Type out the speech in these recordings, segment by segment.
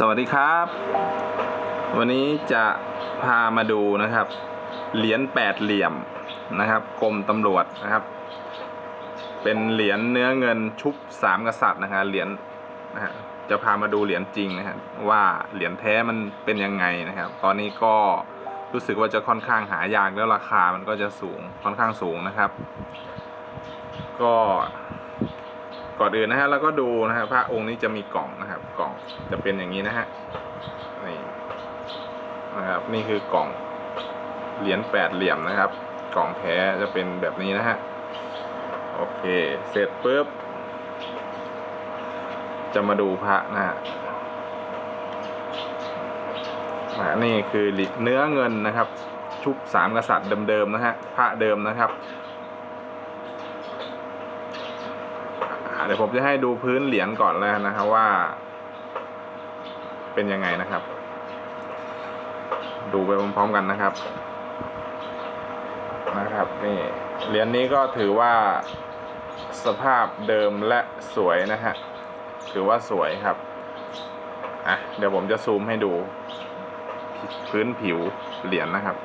สวัสดีครับ วันนี้จะพามาดูนะครับ เหรียญแปดเหลี่ยมนะครับกรมตำรวจนะครับ เป็นเหรียญเนื้อเงินชุบสามกษัตริย์นะฮะเหรียญนะฮะจะพามาดูเหรียญจริงนะฮะว่าเหรียญแท้มันเป็นยังไงนะครับ ตอนนี้ก็รู้สึกว่าจะค่อนข้างหายากแล้วราคามันก็จะสูงค่อนข้างสูงนะครับ ก็ ก่อนอื่นนะฮะเราก็ดูนะฮะพระองค์นี้จะมีกล่องนะครับ กล่องจะเป็นอย่างนี้นะฮะนี่นะครับนี่คือกล่องเหรียญแปดเหลี่ยมนะครับ กล่องแท้จะเป็นแบบนี้นะฮะโอเค เสร็จปุ๊บจะมาดูพระนะฮะนี่คือเนื้อเงินนะครับ ชุบสามกษัตริย์เดิมๆนะฮะพระเดิมนะครับ อ่า เดี๋ยวผมจะให้ดูพื้นเหรียญก่อนแล้วนะครับว่า เป็นยังไงนะครับ ดูไปพร้อมๆกันนะครับ นะครับนี่เหรียญนี้ก็ถือว่าสภาพเดิมและสวยนะฮะถือว่าสวยครับอะเดี๋ยวผมจะซูมให้ดู พื้นผิวเหรียญนะครับ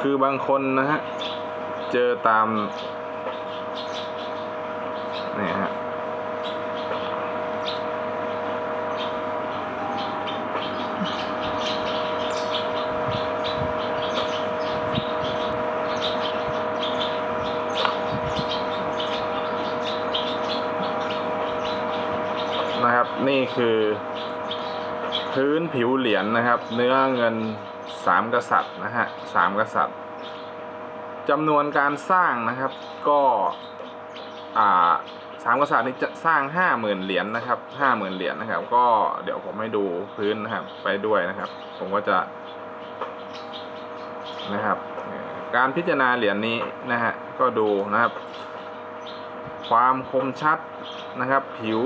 คือบางคนนะฮะ เจอตามนี่ฮะนะครับนี่คือ พื้นผิวเหรียญนะครับ เนื้อเงิน สามกษัตริย์นะฮะสามกษัตริย์จำนวนการสร้างนะครับก็อ่าสามกษัตริย์นี้จะสร้างห้าหมื่นเหรียญนะครับห้าหมื่นเหรียญนะครับ ก็เดี๋ยวผมให้ดูพื้นนะครับไปด้วยนะครับ ผมก็จะนะครับการพิจารณาเหรียญนี้นะฮะก็ดูนะครับ ความคมชัดนะครับ ผิว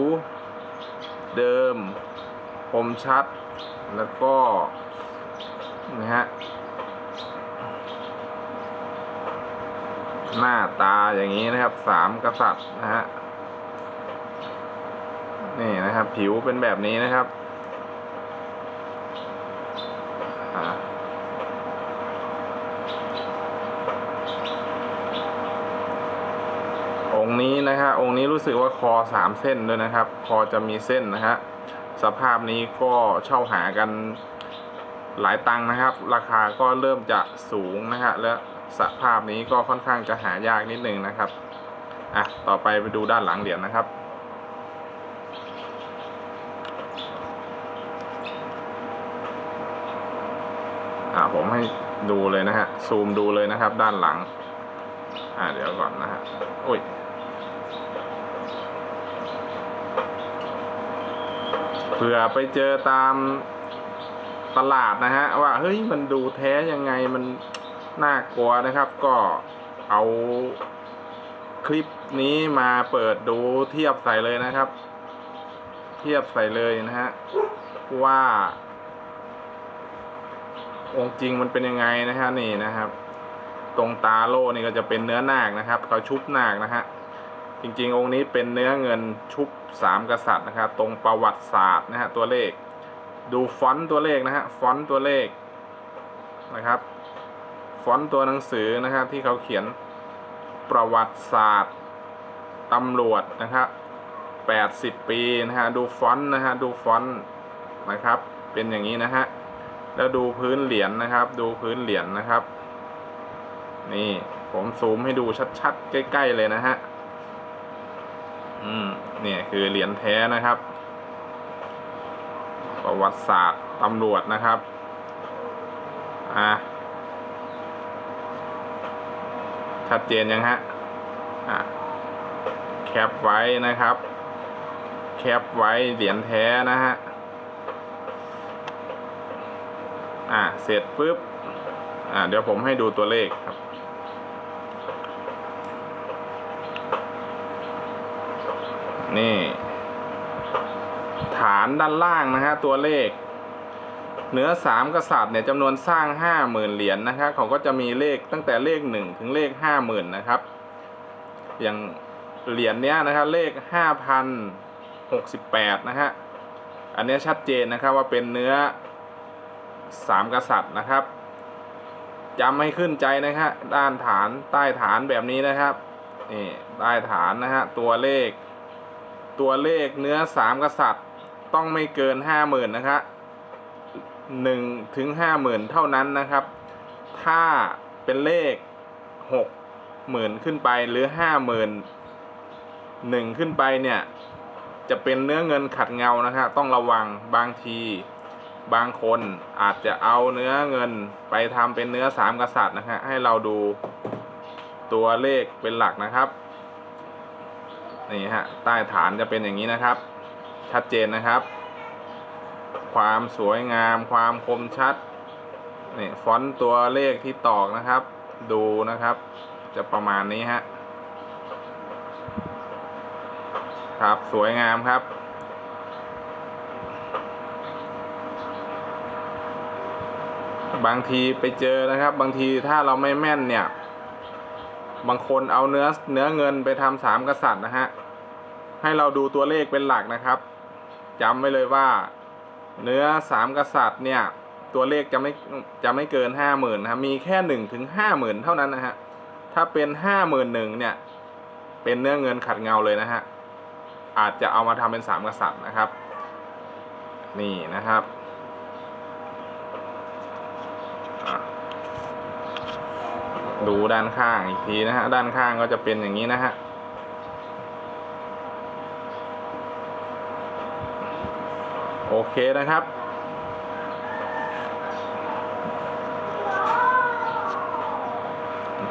เดิมคมชัดแล้วก็ นะฮะหน้าตาอย่างนี้นะครับ สามกษัตริย์นะฮะนี่นะครับ ผิวเป็นแบบนี้นะครับอ่าองค์นี้นะฮะองค์นี้รู้สึกว่าคอสามเส้นด้วยนะครับ คอจะมีเส้นนะฮะสภาพนี้ก็เช่าหากัน หลายตังค์นะครับ ราคาก็เริ่มจะสูงนะฮะและสภาพนี้ก็ค่อนข้างจะหายากนิดนึงนะครับอะต่อไปไปดูด้านหลังเหรียญนะครับอ่าผมให้ดูเลยนะฮะซูมดูเลยนะครับ ด้านหลัง อ่าเดี๋ยวก่อนนะฮะอุ้ยเผื่อไปเจอตาม ตลาดนะฮะว่าเฮ้ยมันดูแท้ยังไงมันน่ากลัวนะครับ ก็เอาคลิปนี้มาเปิดดูเทียบใส่เลยนะครับ เทียบใส่เลยนะฮะว่า องค์จริงมันเป็นยังไงนะฮะนี่นะครับ ตรงตาโล่นี่ก็จะเป็นเนื้อนาคนะครับเขาชุบนาคนะฮะจริงๆ องค์นี้เป็นเนื้อเงินชุบสามกษัตริย์นะครับ ตรงประวัติศาสตร์นะฮะตัวเลข ดูฟอนต์ตัวเลขนะฮะ ฟอนต์ตัวเลขนะครับ ฟอนต์ตัวหนังสือนะครับที่เขาเขียนประวัติศาสตร์ตำรวจนะครับแปดสิบปีนะฮะ ดูฟอนต์นะฮะ ดูฟอนต์นะครับ เป็นอย่างนี้นะฮะ แล้วดูพื้นเหรียญนะครับ ดูพื้นเหรียญนะครับ นี่ผมซูมให้ดูชัดๆ ใกล้ ๆ เลยนะฮะ อืม เนี่ยคือเหรียญแท้นะครับ ประวัติศาสตร์ตำรวจนะครับอ่าชัดเจนยังฮะอะแคปไว้นะครับ แคปไว้เหรียญแท้นะฮะอ่าเสร็จปุ๊บอ่าเดี๋ยวผมให้ดูตัวเลขครับนี่ ฐานด้านล่างนะฮะตัวเลขเนื้อสามกษัตริย์เนี่ยจำนวนสร้างห้าหมื่นเหรียญนะครับเขาก็จะมีเลขตั้งแต่เลขหนึ่งถึงเลขห้าหมื่นนะครับ อย่างเหรียญเนี้ยนะครับเลขห้าพันหกสิบแปดนะฮะอันนี้ชัดเจนนะครับว่าเป็นเนื้อสามกษัตริย์นะครับจำให้ขึ้นใจนะครับด้านฐานใต้ฐานแบบนี้นะครับนี่ใต้ฐานนะฮะตัวเลข ตัวเลขเนื้อสามกษัตริย์ ต้องไม่เกินห้าหมื่นนะครับหนึ่งถึงห้าหมื่นเท่านั้นนะครับ ถ้าเป็นเลขหกหมื่นขึ้นไปหรือห้าหมื่นหนึ่งขึ้นไปเนี่ย จะเป็นเนื้อเงินขัดเงานะครับต้องระวังบางที บางคนอาจจะเอาเนื้อเงินไปทำเป็นเนื้อสามกษัตริย์นะฮะให้เราดูตัวเลขเป็นหลักนะครับนี่ฮะใต้ฐานจะเป็นอย่างนี้นะครับ ชัดเจนนะครับ ความสวยงาม ความคมชัดนี่ฟอนต์ตัวเลขที่ตอกนะครับ ดูนะครับ จะประมาณนี้ฮะครับสวยงามครับ บางทีไปเจอนะครับ บางทีถ้าเราไม่แม่นเนี่ย บางคนเอาเนื้อเนื้อเงินไปทำสามกษัตริย์นะฮะให้เราดูตัวเลขเป็นหลักนะครับ จำไว้เลยว่า เนื้อสามกษัตริย์เนี่ยตัวเลขจะไม่จะไม่เกินห้าหมื่นนะครับมีแค่หนึ่งถึงห้าหมื่นเท่านั้นนะฮะถ้าเป็นห้าหมื่นหนึ่งเนี่ยเป็นเนื้อเงินขัดเงาเลยนะฮะอาจจะเอามาทำเป็นสามกษัตริย์นะครับ นี่นะครับดูด้านข้างอีกทีนะฮะด้านข้างก็จะเป็นอย่างนี้นะฮะ โอเคนะครับ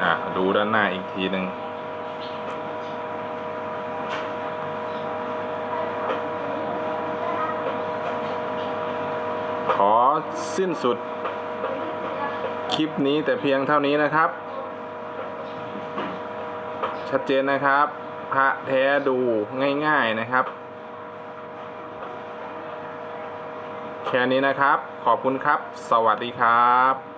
อะ ดูด้านหน้าอีกทีหนึ่งขอสิ้นสุด คลิปนี้แต่เพียงเท่านี้นะครับ ชัดเจนนะครับ พระแท้ดูง่ายๆนะครับ แค่นี้นะครับ ขอบคุณครับ สวัสดีครับ